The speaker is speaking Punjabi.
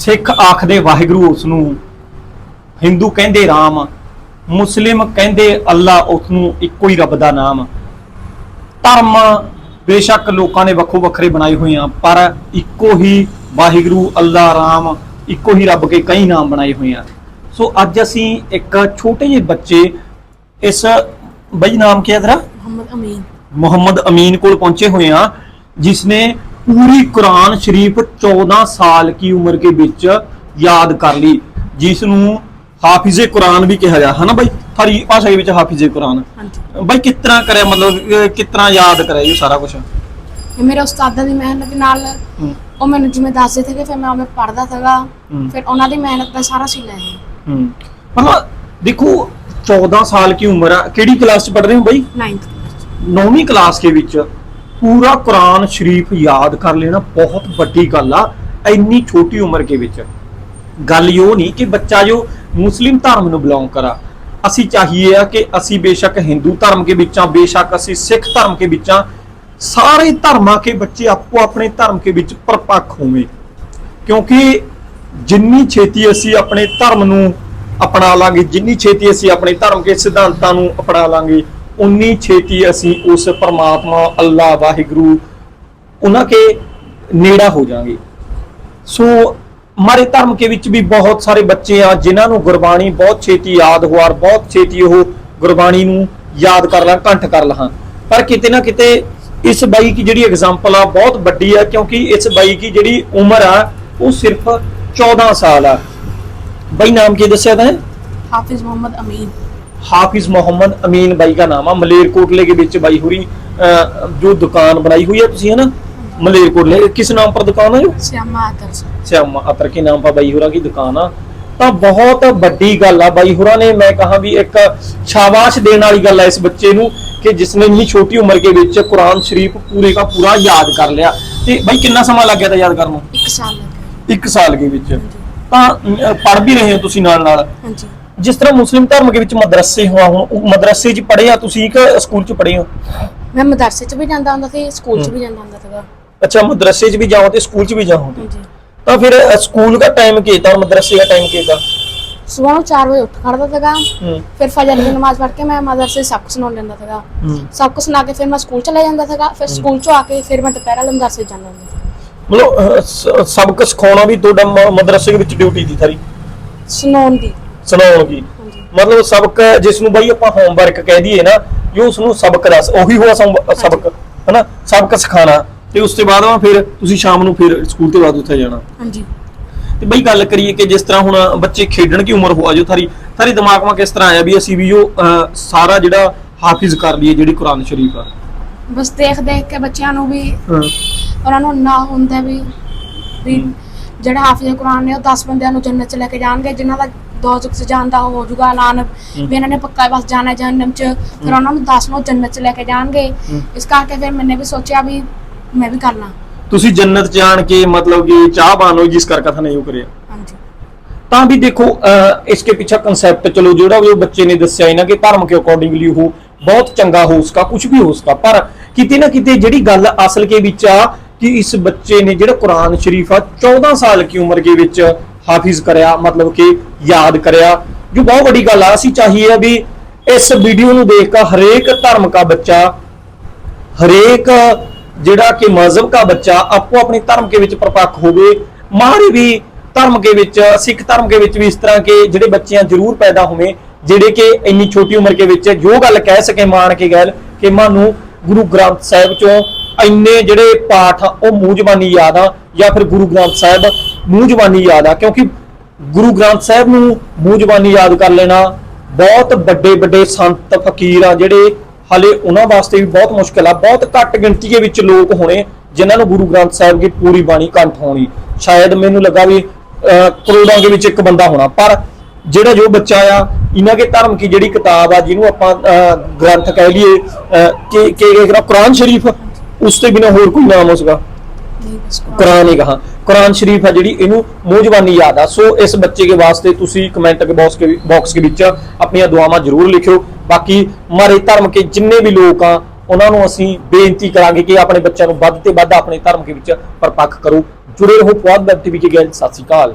ਸਿੱਖ ਆਖਦੇ ਵਾਹਿਗੁਰੂ ਉਸ ਨੂੰ Hindu ਕਹਿੰਦੇ ਰਾਮ ਮੁਸਲਿਮ ਕਹਿੰਦੇ ਅੱਲਾ ਉਸ ਨੂੰ ਇੱਕੋ ਹੀ ਰੱਬ ਦਾ ਨਾਮ। ਧਰਮ ਬੇਸ਼ੱਕ ਲੋਕਾਂ ਨੇ ਵੱਖੋ ਵੱਖਰੇ ਬਣਾਏ ਹੋਏ ਆ ਪਰ ਇੱਕੋ ਹੀ ਵਾਹਿਗੁਰੂ ਅੱਲਾ ਰਾਮ ਇੱਕੋ ਹੀ ਰੱਬ ਕੇ ਕਈ ਨਾਮ ਬਣਾਏ ਹੋਏ ਆ। ਸੋ ਅੱਜ ਅਸੀਂ ਇੱਕ ਛੋਟੇ ਜਿਹੇ ਬੱਚੇ ਇਸ ਬਈ ਨਾਮ ਕੀ ਹੈ ਤੇਰਾ? ਮੁਹੰਮਦ ਅਮੀਨ। ਮੁਹੰਮਦ ਅਮੀਨ ਕੋਲ ਪਹੁੰਚੇ ਹੋਏ ਆ ਜਿਸ ਨੇ ਪੂਰੀ ਕੁਰਾਨ ਸ਼ਰੀਫ 14 ਸਾਲ ਕੀ ਉਮਰ ਕੇ ਵਿੱਚ ਯਾਦ ਕਰ ਲਈ ਜਿਸ ਨੂੰ ਹਾਫਿਜ਼ੇ ਕੁਰਾਨ ਵੀ ਕਿਹਾ ਜਾ ਹਨਾ ਬਾਈ? ਹਰੀ ਭਾਸ਼ਾ ਵਿੱਚ ਹਾਫਿਜ਼ੇ ਕੁਰਾਨ। ਬਾਈ ਕਿਸ ਤਰ੍ਹਾਂ ਕਰਿਆ ਮਤਲਬ ਕਿਸ ਤਰ੍ਹਾਂ ਯਾਦ ਕਰਿਆ ਇਹ ਸਾਰਾ ਕੁਝ ਇਹ ਮੇਰੇ ਉਸਤਾਦਾਂ ਦੀ ਮਿਹਨਤ ਨਾਲ ਉਹ ਮੈਨੂੰ ਜਿਵੇਂ ਦੱਸਦੇ ਸੀਗੇ ਫਿਰ ਮੈਂ ਉਵੇਂ ਪੜ੍ਹਦਾ ਸੀਗਾ। ਫਿਰ ਉਹਨਾਂ ਦੀ ਮਿਹਨਤ ਦਾ ਸਾਰਾ ਸੀ ਲੈ ਹੂੰ। ਮਤਲਬ ਦੇਖੋ 14 ਸਾਲ ਕੀ ਉਮਰ ਆ ਕਿਹੜੀ ਕਲਾਸ ਚ ਪੜ੍ਹ ਰਹੇ ਹੋ ਬਾਈ? 9th ਨੌਵੀਂ ਕਲਾਸ ਦੇ ਵਿੱਚ। ਪੂਰਾ ਕੁਰਾਨ ਸ਼ਰੀਫ ਯਾਦ ਕਰ ਲੈਣਾ ਬਹੁਤ ਵੱਡੀ ਗੱਲ ਆ, ਇੰਨੀ ਛੋਟੀ ਉਮਰ ਦੇ ਵਿੱਚ। ਗੱਲ ਇਹ ਨਹੀਂ ਕਿ ਬੱਚਾ ਜੋ ਮੁਸਲਿਮ ਧਰਮ ਨੂੰ ਬਿਲੋਂਗ ਕਰਾ। ਅਸੀਂ ਚਾਹੀਏ ਆ ਕਿ ਅਸੀਂ ਬੇਸ਼ੱਕ ਹਿੰਦੂ ਧਰਮ ਕੇ ਵਿੱਚਾਂ, ਬੇਸ਼ੱਕ ਅਸੀਂ ਸਿੱਖ ਧਰਮ ਕੇ ਵਿੱਚਾਂ, ਸਾਰੇ ਧਰਮਾਂ ਕੇ ਬੱਚੇ ਆਪੋ ਆਪਣੇ ਧਰਮ ਕੇ ਵਿੱਚ ਪਰਪੱਖ ਹੋਵੇ। ਕਿਉਂਕਿ ਜਿੰਨੀ ਛੇਤੀ ਅਸੀਂ ਆਪਣੇ ਧਰਮ ਨੂੰ ਅਪਣਾ ਲਾਂਗੇ, ਜਿੰਨੀ ਛੇਤੀ ਅਸੀਂ ਆਪਣੇ ਧਰਮ ਦੇ ਸਿਧਾਂਤਾਂ ਨੂੰ ਅਪਣਾ ਲਾਂਗੇ ਉਨੀ ਛੇਤੀ ਅਸੀਂ ਉਸ ਪਰਮਾਤਮਾ ਅੱਲਾ ਵਾਹਿਗੁਰੂ ਉਹਨਾਂ ਕੇ ਨੇੜਾ ਹੋ ਜਾਾਂਗੇ ਸੋ ਮਾਰੇ ਧਰਮ ਕੇ ਵਿੱਚ ਵੀ ਬਹੁਤ ਸਾਰੇ ਬੱਚੇ ਆ, ਜਿਨ੍ਹਾਂ ਨੂੰ ਗੁਰਬਾਣੀ ਬਹੁਤ ਛੇਤੀ ਯਾਦ ਹੋ ਔਰ ਬਹੁਤ ਛੇਤੀ ਉਹ ਗੁਰਬਾਣੀ ਨੂੰ ਯਾਦ ਕਰ ਲਾਂ, ਕੰਠ ਕਰ ਲਾਂ। ਪਰ ਕਿਤੇ ਨਾ ਕਿਤੇ ਇਸ ਬਾਈ ਕੀ ਜਿਹੜੀ ਐਗਜ਼ਾਮਪਲ ਆ ਬਹੁਤ ਵੱਡੀ ਆ, ਕਿਉਂਕਿ ਇਸ ਬਾਈ ਕੀ ਜਿਹੜੀ ਉਮਰ ਆ, ਉਹ ਸਿਰਫ 14 ਸਾਲ ਆ। ਬਾਈ ਨਾਮ ਕੀ ਦੱਸਿਆ ਤਾਂ ਹਾਫਿਜ਼ ਮੁਹੰਮਦ ਅਮੀਨ। हाफिज मोहम्मद अमीन बाई का नाम है मलेरकोटले के बीच बाई हुरी अ, जो दुकान बनाई हुई है तुसी है ना मलेरकोटले किस नाम पर दुकान है जो श्यामा आदर्श श्यामा अतर के नाम पर बाई हुरा की दुकान आ ਤਾਂ ਬਹੁਤ ਵੱਡੀ ਗੱਲ ਆ ਬਾਈ ਹੁਰਾਂ ਨੇ ਮੈਂ ਕਹਾ ਵੀ ਇੱਕ ਸ਼ਾਬਾਸ਼ ਦੇਣ ਵਾਲੀ ਗੱਲ ਆ ਇਸ ਬੱਚੇ ਨੂੰ ਕਿ ਜਿਸ ਨੇ ਇੰਨੀ ਛੋਟੀ ਉਮਰ ਦੇ ਵਿੱਚ ਕੁਰਾਨ ਸ਼ਰੀਫ ਪੂਰੇ ਦਾ ਪੂਰਾ ਯਾਦ ਕਰ ਲਿਆ ਤੇ ਬਾਈ ਕਿੰਨਾ ਸਮਾਂ ਲੱਗ ਗਿਆ ਤਾਂ ਯਾਦ ਕਰਨ ਨੂੰ एक साल लग गए ਇੱਕ ਸਾਲ ਦੇ ਵਿੱਚ ਤਾਂ ਪੜ ਵੀ ਰਹੇ ਹੋ ਤੁਸੀਂ ਨਾਲ ਨਾਲ हाँ जी ਜਿਸ ਤਰ੍ਹਾਂ ਮੁਸਲਿਮ ਧਰਮ ਦੇ ਵਿੱਚ ਮਦਰਸੇ ਹੋਆ ਹੁਣ ਮਦਰਸੇ 'ਚ ਪੜ੍ਹੇ ਆ ਤੁਸੀਂ ਕਿ ਸਕੂਲ 'ਚ ਪੜ੍ਹੇ ਹੋ? ਮੈਂ ਮਦਰਸੇ 'ਚ ਵੀ ਜਾਂਦਾ ਹੁੰਦਾ ਸੀ ਸਕੂਲ 'ਚ ਵੀ ਜਾਂਦਾ ਹੁੰਦਾ ਸੀਗਾ। ਅੱਛਾ ਮਦਰਸੇ 'ਚ ਵੀ ਜਾਓ ਤੇ ਸਕੂਲ 'ਚ ਵੀ ਜਾਓ ਹਾਂਜੀ। ਤਾਂ ਫਿਰ ਸਕੂਲ ਦਾ ਟਾਈਮ ਕੀ ਤਾਂ ਮਦਰਸੇ ਦਾ ਟਾਈਮ ਕੀ ਤਾਂ? ਸਵੇਰ 4 ਵਜੇ ਉੱਠ ਖੜਦਾ ਸੀਗਾ ਫਿਰ ਫਜਰ ਦੀ ਨਮਾਜ਼ ਪੜ੍ਹ ਕੇ ਮੈਂ ਮਦਰਸੇ ਸਭ ਕੁਝ ਸੁਣਾਉਣ ਜਾਂਦਾ ਸੀਗਾ। ਸਭ ਕੁਝ ਸੁਣਾ ਕੇ ਫਿਰ ਮੈਂ ਸਕੂਲ ਚਲਾ ਜਾਂਦਾ ਸੀਗਾ ਫਿਰ ਸਕੂਲ ਚੋਂ ਆ ਕੇ ਫਿਰ ਮੈਂ ਦੁਪਹਿਰ ਵਾਲੇ ਮਦਰਸੇ ਜਾਂਦਾ ਹੁੰਦਾ ਮਤਲਬ ਅ, ਸ- ਸਬਕ ਸਿਖਾਉਣਾ ਵੀ ਤੁਹਾਡਾ ਮਦਰਸੇ ਦੇ ਵਿੱਚ ਡਿਊਟੀ ਦੀ ਸਾਰੀ? ਸੁਣਾਉਣ ਸੁਣਾਉਣ ਦੀ ਹਾਂਜੀ। ਮਤਲਬ ਸਬਕ ਜਿਸ ਨੂੰ ਬਈ ਆਪਾਂ ਹੋਮਵਰਕ ਕਹਿ ਦਈਏ ਨਾ ਜੋ ਉਸ ਨੂੰ ਸਬਕ ਦੱਸ ਉਹੀ ਹੋਆ ਸਮ- ਸਬਕ ਹਨਾ? ਸਬਕ ਸਿਖਾਣਾ ਤੇ ਉਸ ਤੋਂ ਬਾਅਦ ਵਾ ਫਿਰ ਤੁਸੀਂ ਸ਼ਾਮ ਨੂੰ ਫਿਰ ਸਕੂਲ ਤੋਂ ਬਾਅਦ ਉੱਥੇ ਜਾਣਾ। ਹਾਂਜੀ। ਤੇ ਬਈ ਗੱਲ ਕਰੀਏ ਕਿ ਜਿਸ ਤਰ੍ਹਾਂ ਹੁਣ ਬੱਚੇ ਖੇਡਣ ਦੀ ਉਮਰ ਹੋ ਜੋ ਥਾਰੀ ਥਾਰੀ ਦਿਮਾਗ ਮਾ ਕਿਸ ਤਰ੍ਹਾਂ ਆਇਆ ਵੀ ਅਸੀਂ ਵੀ ਜੋ ਅਹ, ਸਾਰਾ ਜਿਹੜਾ ਹਾਫਿਜ਼ ਕਰ ਲਈਏ ਜਿਹੜੀ ਕੁਰਾਨ ਸ਼ਰੀਫ ਆ। ਬਸ ਦੇਖ ਦੇਖ ਕੇ ਬੱਚਿਆਂ ਨੂੰ ਵੀ ਉਹਨਾਂ ਨੂੰ ਨਾ ਹੁੰਦਾ ਵੀ ਵੀ ਜਿਹੜਾ ਹਾਫਿਜ਼ ਕੁਰਾਨ ਨੇ ਉਹ 10 ਬੰਦਿਆਂ ਨੂੰ ਜੰਨਤ ਚ ਲੈ ਕੇ ਜਾਣਗੇ ਜਿਨ੍ਹਾਂ ਦਾ ਦੋਜ਼ਖ ਚ ਜਾਣ ਦਾ ਹੋ ਜਾਊਗਾ ਐਲਾਨ ਵੀ ਇਹਨਾਂ ਨੇ ਪੱਕਾ ਬਸ ਜਾਣਾ ਜਹੰਨਮ ਚ ਫਿਰ ਉਹਨਾਂ ਨੂੰ 10 ਨੂੰ ਜੰਨਤ ਚ ਲੈ ਕੇ ਜਾਣਗੇ। ਇਸ ਕਰਕੇ ਫਿਰ ਮੈंने ਵੀ ਸੋਚਿਆ ਵੀ ਮੈਂ ਵੀ ਕਰਨਾ। ਤੁਸੀਂ ਜੰਨਤ ਜਾਣ ਕੇ ਮਤਲਬ ਕਿ ਚਾਹ ਬਾਨੋ ਜਿਸ ਕਰ ਕਥਾ ਨਹੀਂ ਉਹ ਕਰਿਆ। ਹਾਂਜੀ। ਤਾਂ ਵੀ ਦੇਖੋ ਅਹ, ਇਸਕੇ ਪਿੱਛੇ ਕਨਸੈਪਟ ਚਲੋ ਜਿਹੜਾ ਉਹ ਬੱਚੇ ਨੇ ਦੱਸਿਆ ਇਹਨਾਂ ਕਿ ਧਰਮ ਕੇ ਅਕੋਰਡਿੰਗਲੀ ਉਹ ਬਹੁਤ ਚੰਗਾ ਹੋ ਸਕਾ ਕੁਝ ਵੀ ਹੋ ਸਕਾ ਪਰ ਕਿਤੇ ਨਾ ਕਿਤੇ ਜਿਹੜੀ ਗੱਲ ਅਸਲ ਕੇ ਵਿੱਚ ਆ ਕਿ ਇਸ ਬੱਚੇ ਨੇ ਜਿਹੜਾ ਕੁਰਾਨ ਸ਼ਰੀਫ ਆ 14 ਸਾਲ ਦੀ ਉਮਰ ਦੇ ਵਿੱਚ ਹਾਫਿਜ਼ ਕਰਿਆ, ਮਤਲਬ ਕਿ ਯਾਦ ਕਰਿਆ। ਜੋ ਬਹੁਤ ਵੱਡੀ ਗੱਲ ਆ, ਅਸੀਂ ਚਾਹੀਏ ਵੀ ਇਸ ਵੀਡੀਓ ਨੂੰ ਦੇਖ ਕੇ ਹਰੇਕ ਧਰਮ ਦਾ ਬੱਚਾ, ਹਰੇਕ ਜਿਹੜਾ ਕਿ ਮਜ਼ਹਬ ਦਾ ਬੱਚਾ ਆਪੋ ਆਪਣੇ ਧਰਮ ਦੇ ਵਿੱਚ ਪਰਪੱਕ ਹੋਵੇ। ਮਾਰੇ ਵੀ ਧਰਮ ਦੇ ਵਿੱਚ, ਸਿੱਖ ਧਰਮ ਦੇ ਵਿੱਚ ਵੀ ਇਸ ਤਰ੍ਹਾਂ ਕਿ ਜਿਹੜੇ ਬੱਚਿਆਂ ਜ਼ਰੂਰ ਪੈਦਾ ਹੋਵੇ, ਜਿਹੜੇ ਕਿ ਇੰਨੀ ਛੋਟੀ ਉਮਰ ਦੇ ਵਿੱਚ ਜੋ ਗੱਲ ਕਹਿ ਸਕੇ ਮਾਣ ਕੇ ਗੱਲ, ਕਿ ਮਾਨੂੰ ਗੁਰੂ ਗ੍ਰੰਥ ਸਾਹਿਬ ਚੋਂ ਇੰਨੇ ਜਿਹੜੇ ਪਾਠ ਉਹ ਮੂੰਹ ਜ਼ਬਾਨੀ ਯਾਦ ਆ ਜਾਂ ਫਿਰ ਗੁਰੂ ਗ੍ਰੰਥ ਸਾਹਿਬ ਮੂੰਹ ਜ਼ਬਾਨੀ ਯਾਦ ਆ ਕਿਉਂਕਿ ਗੁਰੂ ਗ੍ਰੰਥ ਸਾਹਿਬ ਨੂੰ ਮੂੰਹ ਜ਼ਬਾਨੀ ਯਾਦ ਕਰ ਲੈਣਾ ਬਹੁਤ ਵੱਡੇ ਵੱਡੇ ਸੰਤ ਫਕੀਰ ਆ ਜਿਹੜੇ ਹਾਲੇ ਉਹਨਾਂ ਵਾਸਤੇ ਵੀ ਬਹੁਤ ਮੁਸ਼ਕਲ ਆ ਬਹੁਤ ਘੱਟ ਗਿਣਤੀ ਦੇ ਵਿੱਚ ਲੋਕ ਹੋਣੇ ਜਿਨ੍ਹਾਂ ਨੂੰ ਗੁਰੂ ਗ੍ਰੰਥ ਸਾਹਿਬ ਦੀ ਪੂਰੀ ਬਾਣੀ ਕੰਠ ਹੋਣੀ। ਸ਼ਾਇਦ ਮੈਨੂੰ ਲੱਗਾ ਵੀ ਅਹ, ਕਰੋੜਾਂ ਦੇ ਵਿੱਚ ਇੱਕ ਬੰਦਾ ਹੋਣਾ ਪਰ ਜਿਹੜਾ ਜੋ ਬੱਚਾ ਆ ਇਹਨਾਂ ਕੇ ਧਰਮ ਕੀ ਜਿਹੜੀ ਕਿਤਾਬ ਆ ਜਿਹਨੂੰ ਆਪਾਂ ਅਹ, ਗ੍ਰੰਥ ਕਹਿ ਲਈਏ ਅਹ, ਕਿ ਕਿ ਕੁਰਾਨ ਸ਼ਰੀਫ ਉਸ ਤੋਂ ਬਿਨਾ ਹੋਰ ਕੋਈ ਨਾਮ ਹੋ ਸਕਦਾ। ਬਸ ਕੁਰਾਨ। ਕੁਰਾਨ ਹੀ ਕਹਾ। ਕੁਰਾਨ ਸ਼ਰੀਫ ਹੈ ਜਿਹੜੀ ਇਹਨੂੰ ਮੂੰਹ ਜ਼ਬਾਨੀ ਯਾਦ ਆ। ਸੋ ਇਸ ਬੱਚੇ ਦੇ ਵਾਸਤੇ ਤੁਸੀਂ ਕਮੈਂਟ ਕੇ ਬਾਕਸ ਕੇ ਬਾਕਸ ਦੇ ਵਿੱਚ ਆਪਣੀਆਂ ਦੁਆਵਾਂ ਜ਼ਰੂਰ ਲਿਖਿਓ। ਬਾਕੀ ਮਾਰੇ ਧਰਮ ਕੇ ਜਿੰਨੇ ਵੀ ਲੋਕ ਆ, ਉਹਨਾਂ ਨੂੰ ਅਸੀਂ ਬੇਨਤੀ ਕਰਾਂਗੇ ਕਿ ਆਪਣੇ ਬੱਚਿਆਂ ਨੂੰ ਵੱਧ ਤੇ ਵੱਧ ਆਪਣੇ ਧਰਮ ਦੇ ਵਿੱਚ ਪਰਪੱਕ ਕਰੋ। ਜੁੜੇ ਰਹੋ ਪੁਆਧ ਵੈਬ ਟੀਵੀ ਕੇ ਗੈਲ ਸਤਿ ਸ਼੍ਰੀ ਅਕਾਲ।